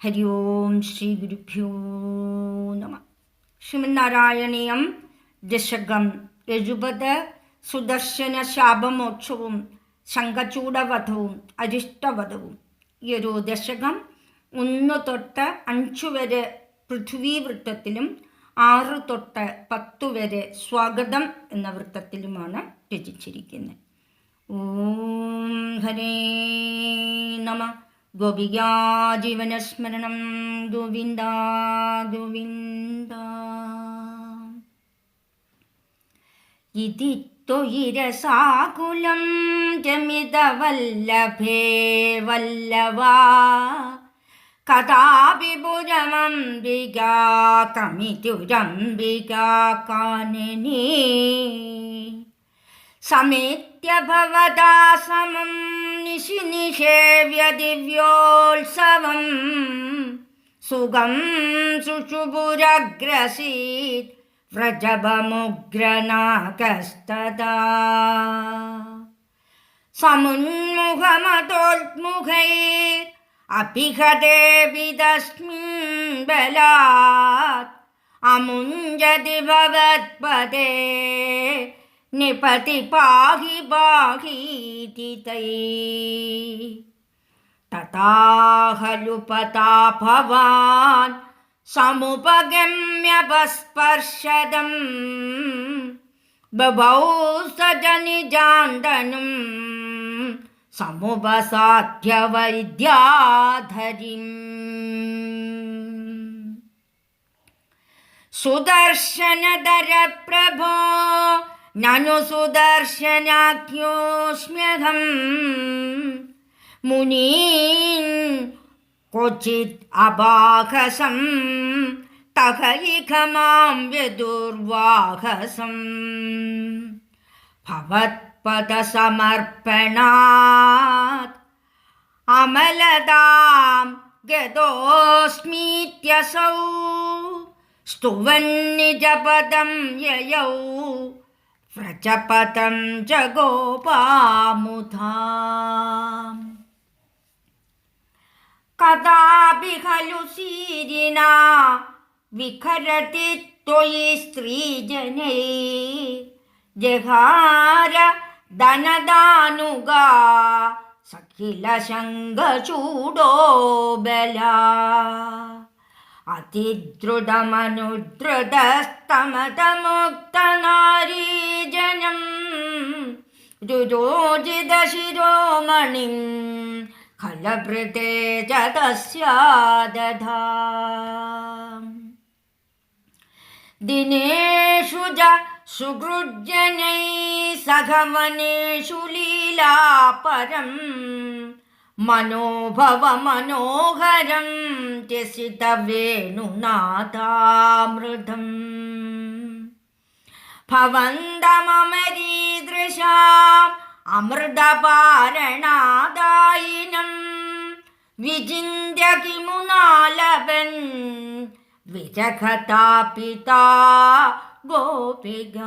ഹരി ഓം ശ്രീ ഗുരുഭ്യോ നമ ശ്രീമന്നാരായണീയം ദശകം എഴുപത് സുദർശന ശാപമോക്ഷവും ശങ്കചൂടവധവും അരിഷ്ടവധവും ഈ ഒരു ദശകം ഒന്ന് തൊട്ട് അഞ്ചു വരെ പൃഥ്വീവൃത്തത്തിലും ആറ് തൊട്ട് പത്തു വരെ സ്വാഗതം എന്ന വൃത്തത്തിലുമാണ് രചിച്ചിരിക്കുന്നത്. ഓം ഹരേ നമ. ഗോപികാ ജീവനസ്മരണം ഗോവിന്ദ ഗോവിന്ദ. ഇതി ത്വയിരസാകുലം ജമിതവല്ലഭേ വല്ലവാ. കഥാപിപുരമംബികാ കമിതുരംബികാ കാനനേ. സമേത്യ ഭവതാ സമം നിശി നിഷേവ്യ ദിവ്യോത്സവം സുഖം ശുശുപുരഗ്രസീത് അഭിഹതേപി തസ്മിൻ ബലാത് അമുഞ്ചതി ഭവത്പദേ നിപതി പാഹി പാഹീതി തൈ തഥാ ഖലു പതാ ഭവാൻ സമുപഗമ്യപസ്പർശദം നനു സുദർശനാഖ്യോസ്മ്യഹം മുനീൻ ക്വചിത് അപാഹസം. തഹൈക മാം വ്യദുർവാഹസം ഭവത്പദസമർപ്പണാത്. അമലതാം ഗതോസ്മീത്യസൗ സ്തുവന്നിജപദം വ്രജപദം ജഗോപാമുധാം കഥാപി ഖലു സീരിനാ വിഖരതി ത്വയി സ്ത്രീജനൈ. ജഹാര ധനദാനുഗാ സഖില ശങ്കചൂടോ ബല അതിദ്രുതമനുദ്രുതസ്തമതമുക്തനാരീജനം രുരോജിതശിരോമണിം ഫലഭൃതേ ചതസ്യാദധാ ദിനേഷു ജ സുഹൃജനൈ സഹമനേഷു ലീലാപരം മനോഭവമനോഹരം രസിതവേണുനാഥാമൃതം ഭവന്തമരീദൃശാം അമൃതപാരണാദായിനം വിചിന്യ കിമു നാലവൻ വിജഗതാപിത ഗോപിക.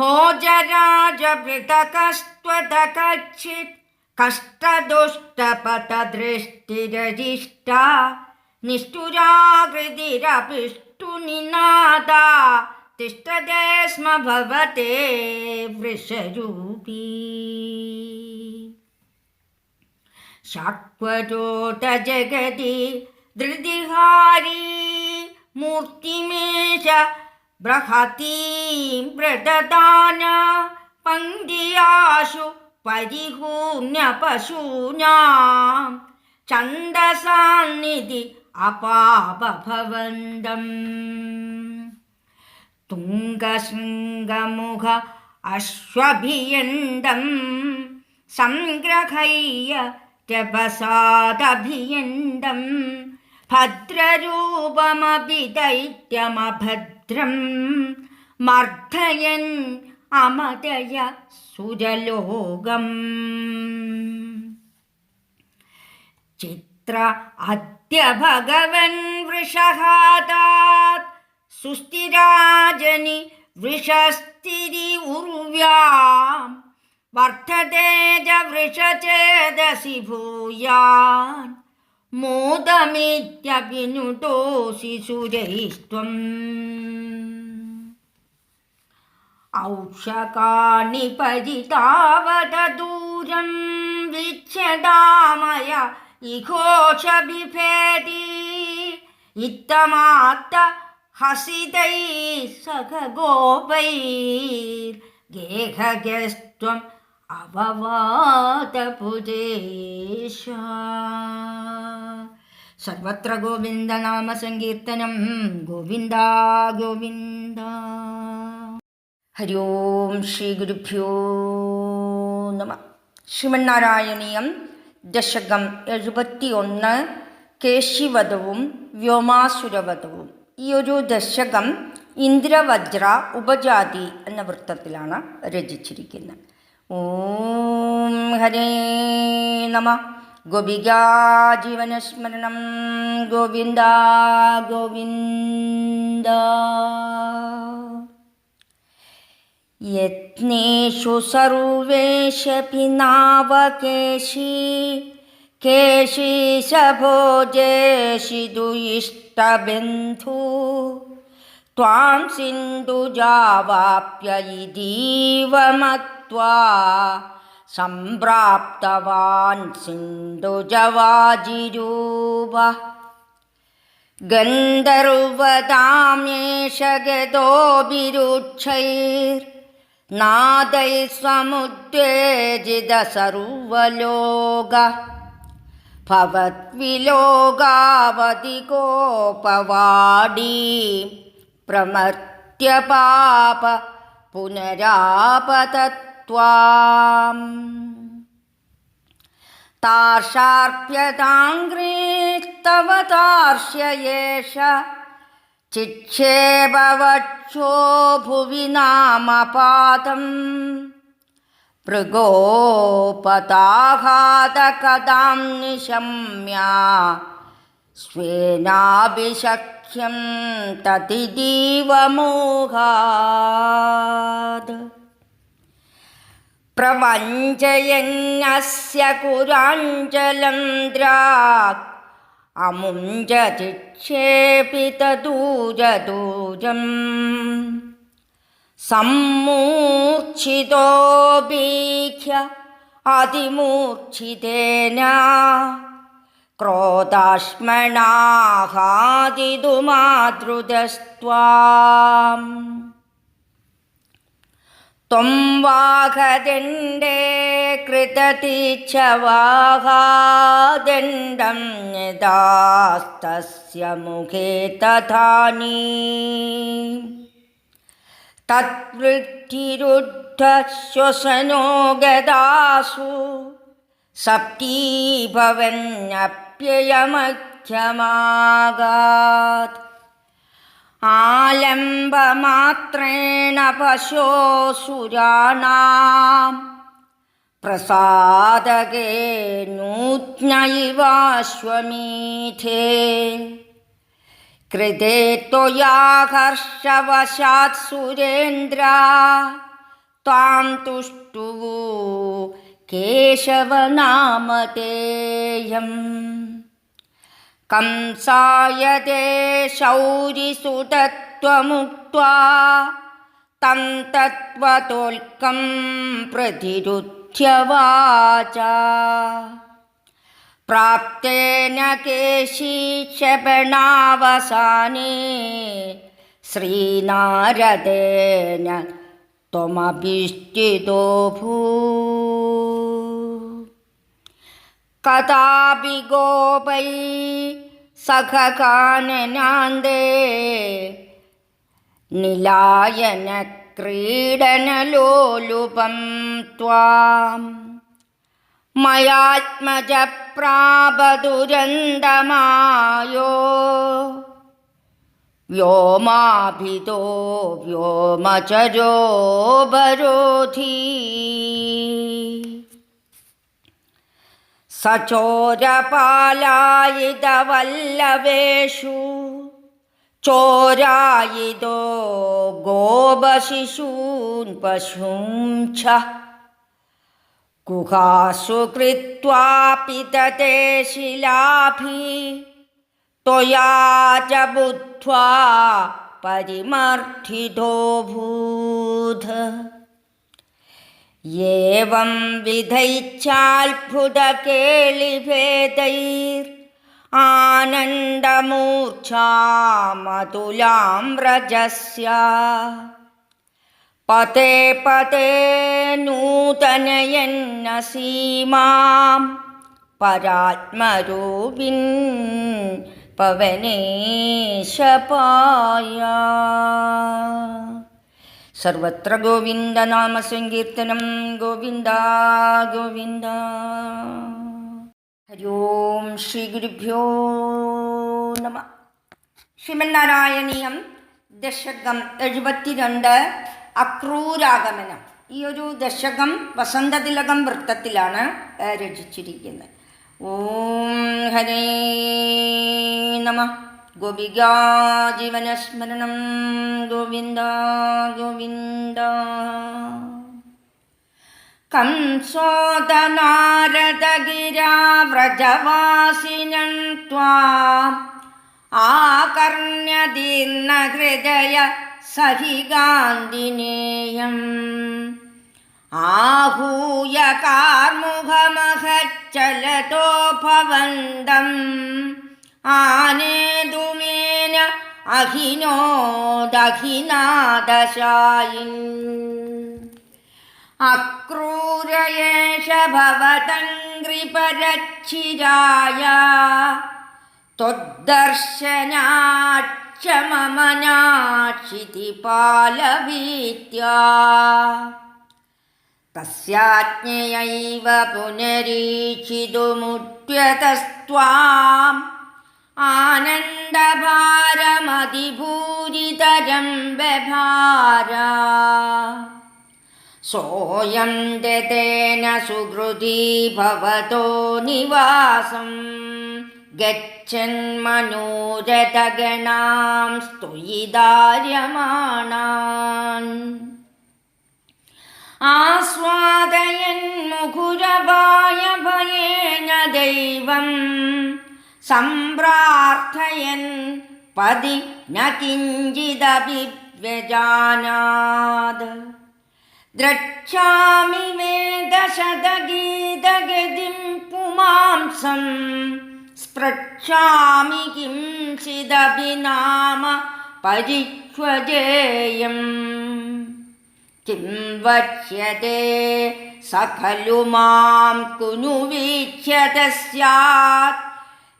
भोजराजवृतकस्त्वदकच्छित् कष्टदुष्टपथदृष्टिरजिष्टा निष्ठुराकृतिरपिष्टुनिनादा तिष्ठते स्म भवते वृषरूपी शाक्वरोटजगति धृतिहारी मूर्तिमेष ബൃഹതീം വ്രതദാന പങ്ക്തിയാശു പരിഹൂമ്യ പശൂനാം ഛന്ദസാന്നിധി അപാപഭവന്തം തുംഗശൃംഗമുഖ അശ്വഭിയന്തം സംഗ്രഹയ്യ രപസാദഭിയന്തം ഭദ്രരൂപമപി ദൈത്യമഭദ്ര മർദ്ധയൻ അമതയ സുരലോകം ചിത്ര അദ്യ ഭഗവൻ വൃഷഹാതാത് സുസ്ഥിരാജനി വൃഷസ്ഥിരി ഉർവ്യാം വർദ്ധതേജ വൃഷചേതസി ഭൂയാൻ. മോദമിത്യഭിനുതോസി സുരൈസ്ത്വം ഔഷകാണി പരിതാവത ദൂരം വിച്ഛദാമയ ഇഘോഷബിഭേദി ഇത്തമാത്ത ഹസിതൈ സഖഗോപൈർഗേഹഗസ്ത്വം അവവാതപുരേശ സർവത്ര ഗോവിന്ദനാമസങ്കീർത്തനം ഗോവിന്ദ ഗോവിന്ദ. ഹരി ഓം ശ്രീ ഗുരുഭ്യോ നമ. ശ്രീമന്നാരായണീയം ദശകം എഴുപത്തിയൊന്ന് കേശിവധവും വ്യോമാസുരവധവും. ഈ ഒരു ദശകം ഇന്ദ്രവജ്ര ഉപജാതി എന്ന വൃത്തത്തിലാണ് രചിച്ചിരിക്കുന്നത്. ഓം ഹരേ നമ ഗോപികാജീവനസ്മരണം ഗോവിന്ദ ഗോവിന്ദ യത്നേഷു സർവേഷി നാവകേശി കേശീശഭോജേഷി ദുഷ്ടബന്ധു त्वां सिन्धुजावाप्य इतीव मत्वा सम्प्राप्तवान् सिन्धुजवाजिरूप गन्धर्वदाम्येष गतोभिरुक्षैर् പ്രമർത്യ പാപ പുനരാപതത്വാം താർഷാർപ്യതാംഗ്രീസ്തവ താർഷ്യയേഷ ചിക്ഷേപവക്ഷോ ഭുവി നാമപാതം മൃഗോപതാഘാതകദാം നിശമ്യ സ്വേനാഭിശക്തി സഖ്യം തതിദീവമോഹാത്. പ്രവഞ്ചയങ്ങസ്യ കുരാഞ്ജലം അമുഞ്ചതിക്ഷേപിതദൂരദൂരം സമ്മൂർച്ഛിതോ ബീഖ്യ അതിമൂർച്ഛിതേന. ക്രോധാശ്മണാഹാതിതുമാതൃതസ്ത്വാം ത്വം വാഹദണ്ഡേ കൃതതീച്ഛവാഹാദണ്ഡം നിദാസ്തസ്യ മുഖേ തഥാനീ തത്വൃത്തിരുദ്ധശ്വസനോ ഗദാസു സപ്തീഭവന്യപ്പ सप्तीभवन्नप्ययमध्यमागात् आलम्बमात्रेण पशोऽसुराणां प्रसादके नूत्नैवाश्वमीथे कृते त्वया हर्षवशात् सुरेन्द्रा त्वां तुष्टुवो केशवनामतेयम् कंसाय ते शौरिसुतत्वमुक्त्वा तं तत्त्वतोल्कं प्रतिरुध्यवाचा प्राप्तेन केशीक्षपणावसाने श्रीनारदेन त्वमभिष्टितो भू कदापि गोपै सखकाननान्दे निलायनक्रीडनलोलुपं त्वां मयात्मजप्रापदुरन्दमायो व्योमाभितो व्योमचरो बरोधी सचोरपालायितवल्लवेषु चोरायितो गोपशिशून् पशून् च गुहासु कृत्वापि तते शिलाभि त्वया च बुद्ध्वा परिमर्थितोऽभूत् एवं विधैच्छाल्भुतकेलिभेदैर् आनन्दमूर्च्छामतुलां व्रजस्य पते पते नूतनयन्न പവനേശപായ. സർവത്ര ഗോവിന്ദ നാമ സങ്കീർത്തനം ഗോവിന്ദ ഗോവിന്ദ. ഹരി ഓം ശ്രീ ഗുരുഭ്യോ നമ. ശ്രീമന്നാരായണീയം ദശകം എഴുപത്തിരണ്ട് അക്രൂരാഗമനം. ഈ ഒരു ദശകം വസന്തതിലകം വൃത്തത്തിലാണ് രചിച്ചിരിക്കുന്നത്. ഓം ഹരേ നമ ഗോപികാ ജീവനസ്മരണം ഗോവിന്ദ ഗോവിന്ദ कंसोदनारदगिराव्रजवासिनं त्वाम् आकर्ण्यदीर्णहृदय सहि गान्धिनेयम् आहूय कार्मुखमहच्चलतो भवन्तम् आनेदुमेन अहिनो दहिनादशायिन् अक्रूरयेष भवतङ्घ्रिपरच्छिराय त्वद्दर्शनाच्च मम नाक्षितिपालभीत्या तस्याज्ञयैव पुनरीक्षितुमुद्यतस्त्वाम् आनन्दभारमधिभूरितरं व्यभारा सोऽयं दतेन सुहृदी भवतो निवासं गच्छन्मनोरथगणां स्तुयि ആസ്വാദയൻ മുകുരപായ ഭയേന ദൈവം സമ്പ്രാർത്ഥയൻ പതി നകിഞ്ചിതപി വ്യജാനാത് ദ്രക്ഷാമി വേദശതഗീതഗതിം പുമാംസം സ്പൃക്ഷാമി കിം ചിദപി നാമ പരിഷ്വജേയം കിം വക്ഷ്യതേ സ ഖലു മാം കുനു വീക്ഷ്യത സ്യാത്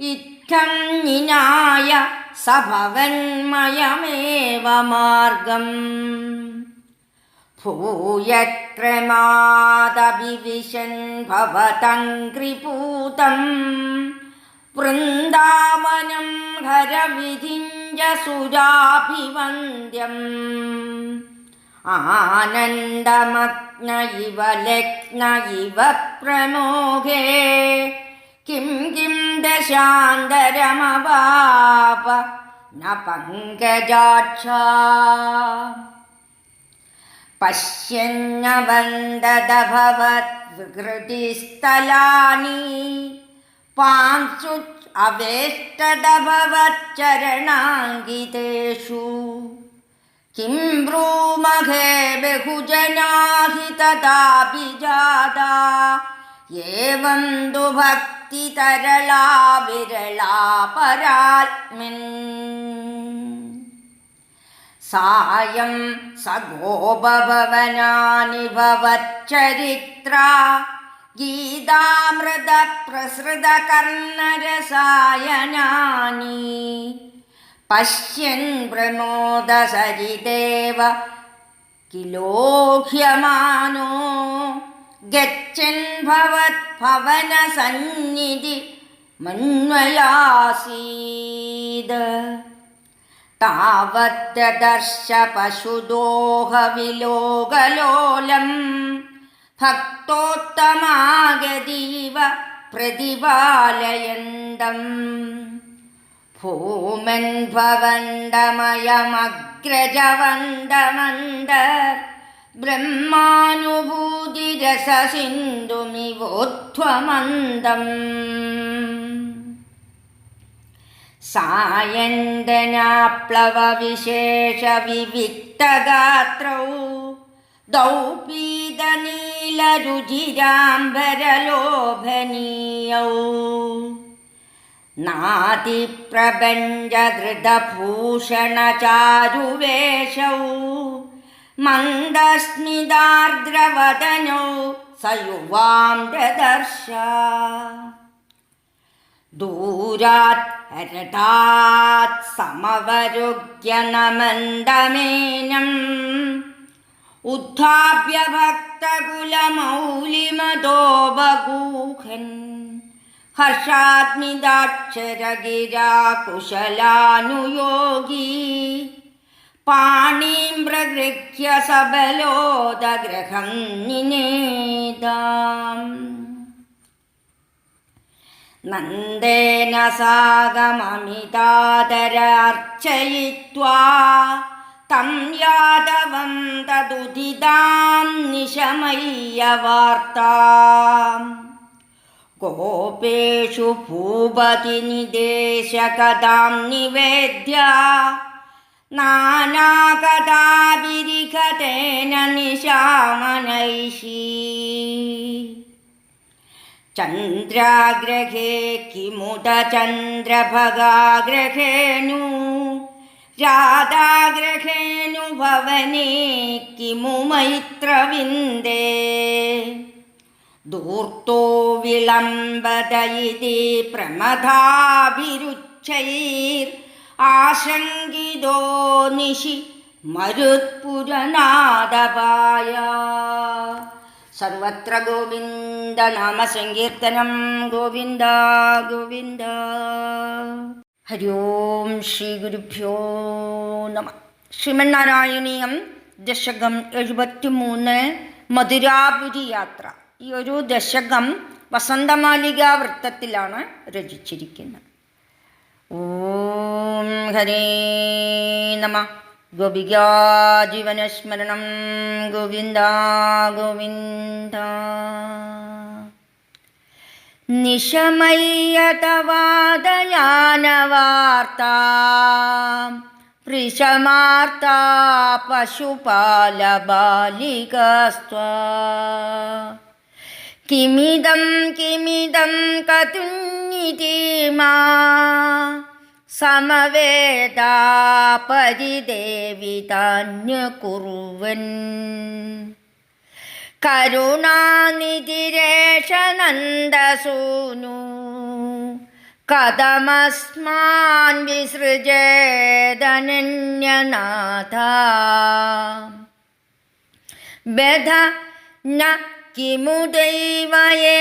ഇത്തം നിനായ സഭവന്മയമേവ മാർഗം ഭൂയക്രമാദവിവിശൻ ഭവതം വൃന്ദാവനം ഹരവിധിഞ്ച आनन्दमग्न इव लग्न इव प्रमोघे किं किं दशान्तरमवाप न पङ्कजाक्षा पश्यन्नवन्ददभवद्विकृतिस्थलानि। पांसुच् अवेष्टदभवच्चरणाङ्गितेषु किं ब्रूमहे बहुजनाहि तथापि जाता एवं तु भक्तितरला विरला परात्मिन् सायं स गोपभवनानि भवच्चरित्रा गीतामृतप्रसृतकर्णरसायनानि पश्यन् प्रमोदसरिदेव किलोह्यमानो गच्छन् भवत्भवनसन्निधि मन्वयासीद तावद्दर्श पशुदोहविलोकलोलं भक्तोत्तमागदीव प्रतिपालयन्तम् ഭൂമൻ ഭവണ്ടമയമഗ്രജവണ്ടമന്ദ ബ്രഹ്മാനുഭൂതിരസസിന്ധുമിവോധ്വമന്ദം. സായന്തനാപ്ലവവിശേഷവിവിക്തഗാത്രൗ ദൗപീതനീലരുചിരാംബരലോഭനീയൗ. नातिप्रपञ्चधृतभूषणचारुवेषौ मन्दस्मिदार्द्रवदनौ स युवां ददर्श दूरात् हरटात् समवरुग्य नमन्दमेनम् उद्धाप्य भक्तकुलमौलिमदो बगूहन् ഹർഷാത്മിതാക്ഷരഗിരാകുശലാനുയോഗി പാണീം പ്രഗൃഹ്യ സബലോദഗ്രഹം നിനേതാം നന്ദേന സാഗമമിതാതരാർച്ചയിത്വാ തം യാദവം തദുദിതാം നിശമയ്യ വാർത്താം गोपेषु भूपतिनिदेशकदां निवेद्य नानाकदाभिरिखतेन निशामनैषी चन्द्राग्रहे किमुत चन्द्रभगाग्रहेणु राधाग्रहेणु भवने किमु मैत्रविन्दे धूर्तो विलम्बत इति प्रमदाभिरुच्चैर् ആശങ്കിതോ നിശി മരുത്പുരനാദപായ സർവത്ര ഗോവിന്ദ നാമസങ്കീർത്തനം ഗോവിന്ദ ഗോവിന്ദ ഹരി ഓം ശ്രീ ഗുരുഭ്യോ നമ ശ്രീമന്നാരായണീയം ദശകം എഴുപത്തിമൂന്ന് മധുരാപുരി യാത്ര ഈ ഒരു ദശകം വസന്തമാലിക വൃത്തത്തിലാണ് രചിച്ചിരിക്കുന്നത്. ഓം ഹരേ നമ. ഗോപികാജീവനസ്മരണം ഗോവിന്ദ ഗോവിന്ദ. നിശമയ്യതവാദയാനവാർത്താ. പൃശമാർത്താ പശുപാലബാലികസ്ത്വാ. കിമിതം കതുഞ്ഞിതി മാ. സമവേദാ പരിദേവിതാന്യകുറുവൻ കരുണാനിതിരേഷനന്ദസൂനു കഥമസ്മാൻ വിസൃജേതനന്യനാഥ. ബധ കിമു इति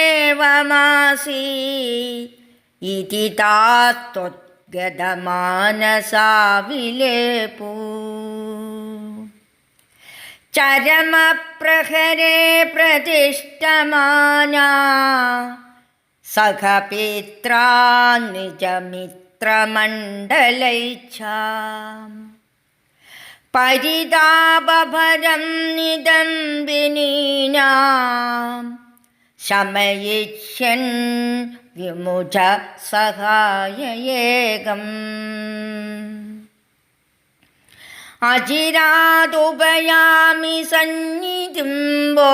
ഇതി താസ്ത്വദ്ഗതമാനസാ വിലേപൂ ചരമപ്രഹരേ പ്രതിഷ്ഠമാനാ സഖപിത്രാ നിജമിത്രമണ്ഡലൈച്ഛാം പരിതാപഭരം നിദംബിനീനാം ശമയിഷ്യൻ വിമുച സഹായയേകം. അജിരാതുപയാമി സന്നിധിംബോ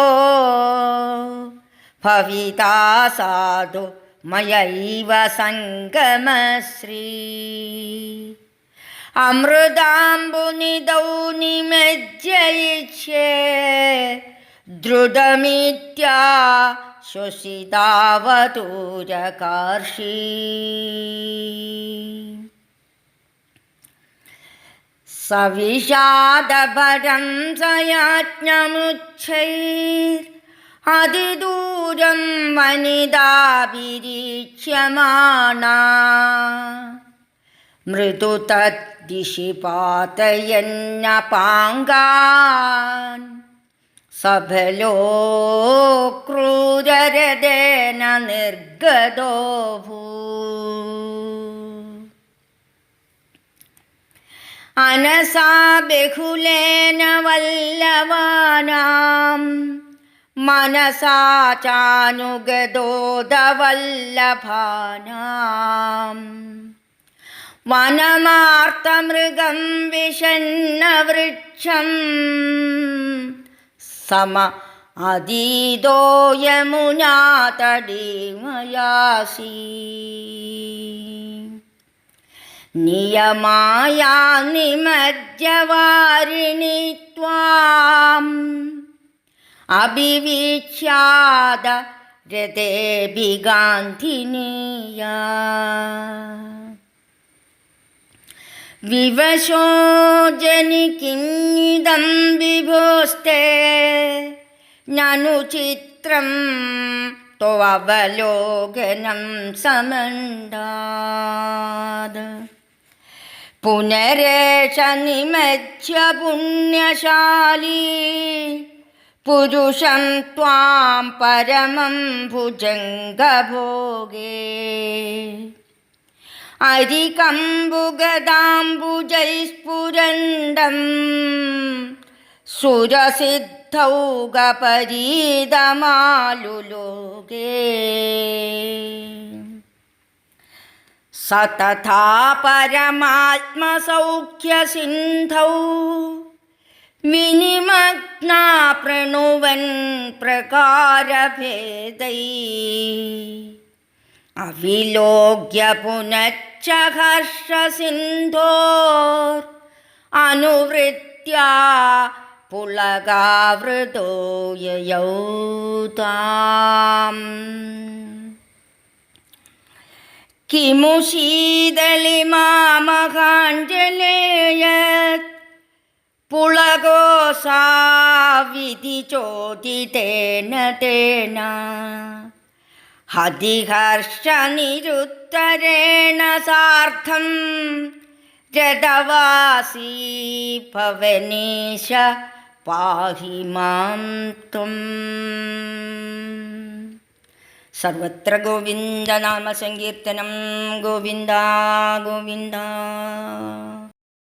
ഭവിതാ സാധു മയൈവ സംഗമശ്രീ. അമൃതാംബുനിദൗ നിമജ്ജയിഷ്യേ ദ്രുതമിത്യാ ശ്വസിതാവതൂരകാർഷീ. സവിഷാദപരം സയാജ്ഞമുച്ഛൈർ അതിദൂരം വനിതാഭിരീക്ഷ്യമാണ മൃദു തദ്ദിശി പാതയന്ന പാങ്കാൻ സഫലോ ക്രൂരരതേന നിർഗതോ ഭൂ അനസാ ബഹുലേന വല്ലവാനാം. മനസാ ചാനുഗതോദവല്ലഭാനാം. വനമാർത്തമൃഗം വിഷന്നവൃക്ഷം സമ അതീതോയമുനാതടിമയാസി. നിയമായ നിമജ്ജവാരിണി ത്വാം. അഭിവീക്ഷ്യാദ അഭിവീക്ഷ്യാത രതേഭിഗാന്ധിനീയാ വിവശോജനി കിങ്ങിതം വിഭോസ്തേ. നനു ചിത്രം ത്വവലോകനം സമണ്ടാത്. പുനരേഷ നിമജ്ജ പുണ്യശാലീ. പുരുഷം ത്വാം പരമം ഭുജംഗഭോഗേ. അരികമ്പുഗദാംബുജൈസ്ഫുരണ്ടം സുരസിദ്ധൗകപരീതമാലുലോകേ സതഥാ പരമാത്മസൗഖ്യസിന്ധൗ വിനിമഗ്നാ പ്രണുവൻ പ്രകാരഭേദൈ. അവിലോക്യ പുനച്ചഹർഷസിന്ധോർ അനുവൃത്യ പുളകാവൃതോ യൗതാം കിമു ശീതളിമാമകാഞ്ജലേയത് പുളകോസാവിധി ചോദിതേന തേന. हतिहर्षनिरुत्तरेण सार्धं जडवासी भवनीश पाहि मां त्वम् സർവത്ര ഗോവിന്ദനാമസങ്കീർത്തനം ഗോവിന്ദ ഗോവിന്ദ